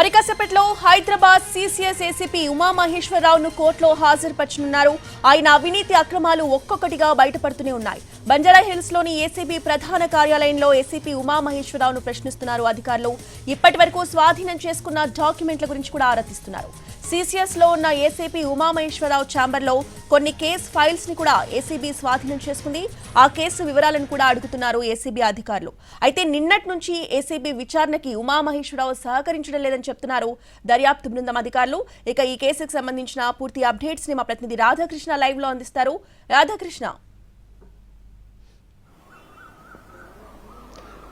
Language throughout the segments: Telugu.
మరి కాసేపట్లో హైదరాబాద్ సీసీఎస్ ఏసీపీ ఉమామహేశ్వరరావును కోర్టులో హాజరుపరచనున్నారు. ఆయన అవినీతి అక్రమాలు ఒక్కొక్కటిగా బయటపడుతూనే ఉన్నాయి. బంజారా హిల్స్లోని ఏసీబీ ప్రధాన కార్యాలయంలో ఏసీపీ ఉమామహేశ్వరరావును ప్రశ్నిస్తున్నారు అధికారులు. ఇప్పటి వరకు స్వాధీనం చేసుకున్న డాక్యుమెంట్ల గురించి కూడా ఆరా తీస్తున్నారు. సీసీఎస్లో ఉన్న ఏసీపీ ఉమామహేశ్వరరావు ఛాంబర్లో కొన్ని కేసు ఫైల్స్ని కూడా ఏసీబీ స్వాధీనం చేసుకుంది. ఆ కేసు వివరాలను కూడా అడుగుతున్నారు ఏసీబీ అధికారులు. అయితే నిన్నటి నుంచి ఏసీబీ విచారణకి ఉమామహేశ్వరరావు సహకరించడం లేదని చెప్తున్నారు. దర్యాప్తు బృందం అధికారులు ఇక ఈ కేసుకు సంబంధించిన పూర్తి అప్డేట్స్ని మా ప్రతినిధి రాధాకృష్ణ లైవ్లో అందిస్తారు. రాధాకృష్ణ.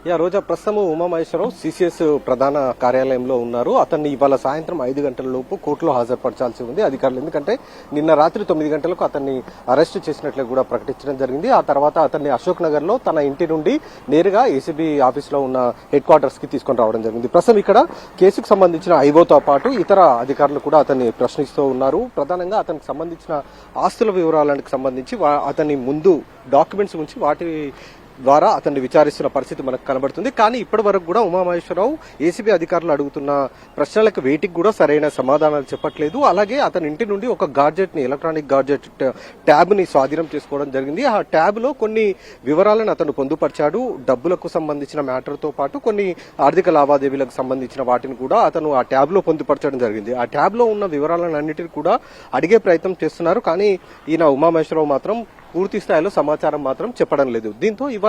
యా రోజా ప్రస్తుతం ఉమామహేశ్వరరావు సిసిఎస్ ప్రధాన కార్యాలయంలో ఉన్నారు. అతన్ని ఇవాళ సాయంత్రం ఐదు గంటల లోపు కోర్టులో హాజరుపరచాల్సి ఉంది అధికారులు. ఎందుకంటే నిన్న రాత్రి తొమ్మిది గంటలకు అతన్ని అరెస్ట్ చేసినట్లు కూడా ప్రకటించడం జరిగింది. ఆ తర్వాత అతన్ని అశోక్ నగర్లో తన ఇంటి నుండి నేరుగా ఏసీబీ ఆఫీస్లో ఉన్న హెడ్ క్వార్టర్స్కి తీసుకొని రావడం జరిగింది. ప్రస్తుతం ఇక్కడ కేసుకు సంబంధించిన ఐవోతో పాటు ఇతర అధికారులు కూడా అతన్ని ప్రశ్నిస్తూ ఉన్నారు. ప్రధానంగా అతనికి సంబంధించిన ఆస్తుల వివరాలకు సంబంధించి వా- అతని ముందు డాక్యుమెంట్స్ ఉంచి వాటి ద్వారా అతన్ని విచారిస్తున్న పరిస్థితి మనకు కనబడుతుంది. కానీ ఇప్పటి వరకు కూడా ఉమామహేశ్వరరావు ఏసీబీ అధికారులు అడుగుతున్న ప్రశ్నలకు వేటికి కూడా సరైన సమాధానాలు చెప్పట్లేదు. అలాగే అతని ఇంటి నుండి ఒక గాడ్జెట్ని ఎలక్ట్రానిక్ గాడ్జెట్ ట్యాబ్ని స్వాధీనం చేసుకోవడం జరిగింది. ఆ ట్యాబ్లో కొన్ని వివరాలను అతను పొందుపరిచాడు. డబ్బులకు సంబంధించిన మ్యాటర్తో పాటు కొన్ని ఆర్థిక లావాదేవీలకు సంబంధించిన వాటిని కూడా అతను ఆ ట్యాబ్లో పొందుపరచడం జరిగింది. ఆ ట్యాబ్లో ఉన్న వివరాలన్నింటినీ కూడా అడిగే ప్రయత్నం చేస్తున్నారు. కానీ ఈయన ఉమామహేశ్వరరావు మాత్రం పూర్తి స్థాయిలో సమాచారం మాత్రం చెప్పడం లేదు. దీంతో ఇవాళ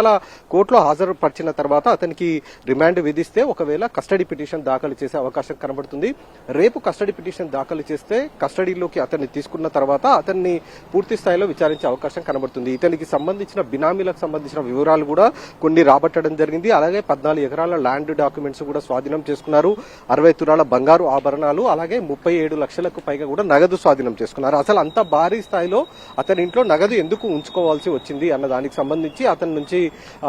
కోర్టులో హాజరుపరిచిన తర్వాత అతనికి రిమాండ్ విధిస్తే ఒకవేళ కస్టడీ పిటిషన్ దాఖలు చేసే అవకాశం కనబడుతుంది. రేపు కస్టడీ పిటిషన్ దాఖలు చేస్తే కస్టడీలోకి అతన్ని తీసుకున్న తర్వాత అతన్ని పూర్తి స్థాయిలో విచారించే అవకాశం కనబడుతుంది. ఇతనికి సంబంధించిన బినామీలకు సంబంధించిన వివరాలు కూడా కొన్ని రాబట్టడం జరిగింది. అలాగే పద్నాలుగు ఎకరాల ల్యాండ్ డాక్యుమెంట్స్ కూడా స్వాధీనం చేసుకున్నారు. అరవై తులాల బంగారు ఆభరణాలు అలాగే ముప్పై ఏడు లక్షలకు పైగా కూడా నగదు స్వాధీనం చేసుకున్నారు. అసలు అంత భారీ స్థాయిలో అతని ఇంట్లో నగదు ఎందుకు ఉంచుకోవాల్సి వచ్చింది అన్న దానికి సంబంధించి అతని నుంచి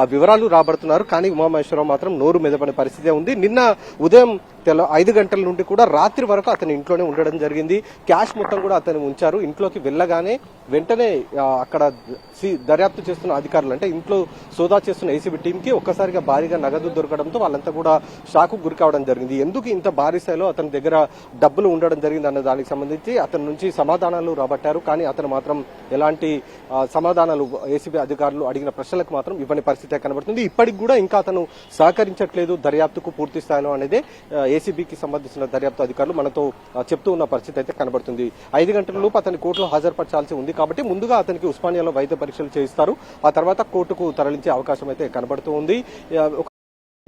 వివరాలు రాబడుతున్నారు. కానీ ఉమామహేశ్వరరావు మాత్రం నోరు మెదపని పరిస్థితే ఉంది. నిన్న ఉదయం తెల్ల ఐదు గంటల నుండి కూడా రాత్రి వరకు అతని ఇంట్లోనే ఉండడం జరిగింది. క్యాష్ మొత్తం కూడా అతను ఉంచారు. ఇంట్లోకి వెళ్ళగానే వెంటనే అక్కడ సి- దర్యాప్తు చేస్తున్న అధికారులు అంటే ఇంట్లో సోదా చేస్తున్న ఏసీబీ టీం కి ఒక్కసారిగా భారీగా నగదు దొరకడంతో వాళ్ళంతా కూడా షాకు గురి కావడం జరిగింది. ఎందుకు ఇంత భారీ స్థాయిలో అతని దగ్గర డబ్బులు ఉండడం జరిగింది అన్న దానికి సంబంధించి అతని నుంచి సమాధానాలు రాబట్టారు. కానీ అతను మాత్రం ఎలాంటి సమాధానాలు ఏసీబీ అధికారులు అడిగిన ప్రశ్నలకు మాత్రం ఇవ్వని పరిస్థితి కనబడుతుంది. ఇప్పటికి కూడా ఇంకా అతను సహకరించట్లేదు దర్యాప్తుకు పూర్తి స్థాయిలో అనేది ఏసీబీకి సంబంధించిన దర్యాప్తు అధికారులు మనతో చెప్తూ ఉన్న పరిస్థితి అయితే కనబడుతుంది. ఐదు గంటల లోపు అతని కోర్టులో హాజరుపరచాల్సి ఉంది కాబట్టి ముందుగా అతనికి ఉస్మానియాలో వైద్య పరీక్షలు చేయిస్తారు. ఆ తర్వాత కోర్టుకు తరలించే అవకాశం అయితే కనబడుతూ ఉంది. ఒక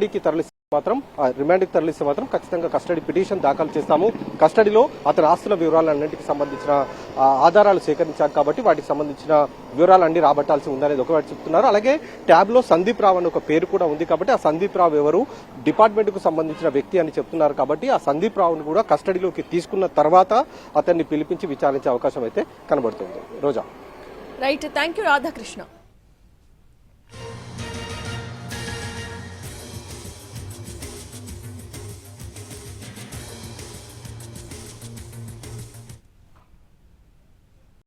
కస్టడీకి తరలిస్తే మాత్రం రిమాండ్ రిమాండ్కి తరలిస్తే మాత్రం ఖచ్చితంగా కస్టడీ పిటిషన్ దాఖలు చేస్తాము. కస్టడీలో అతని ఆస్తుల వివరాలన్నింటికి సంబంధించిన ఆధారాలు సేకరించారు కాబట్టి వాటికి సంబంధించిన వివరాలన్నీ రాబట్టాల్సి ఉందనేది ఒకటి చెప్తున్నారు. అలాగే ట్యాబ్లో సందీప్ రావు అని ఒక పేరు కూడా ఉంది కాబట్టి ఆ సందీప్ రావు ఎవరు? డిపార్ట్మెంట్కు సంబంధించిన వ్యక్తి అని చెప్తున్నారు కాబట్టి ఆ సందీప్ రావును కూడా కస్టడీలోకి తీసుకున్న తర్వాత అతన్ని పిలిపించి విచారించే అవకాశం అయితే కనబడుతుంది. Roja. Right. Thank you Radhakrishna.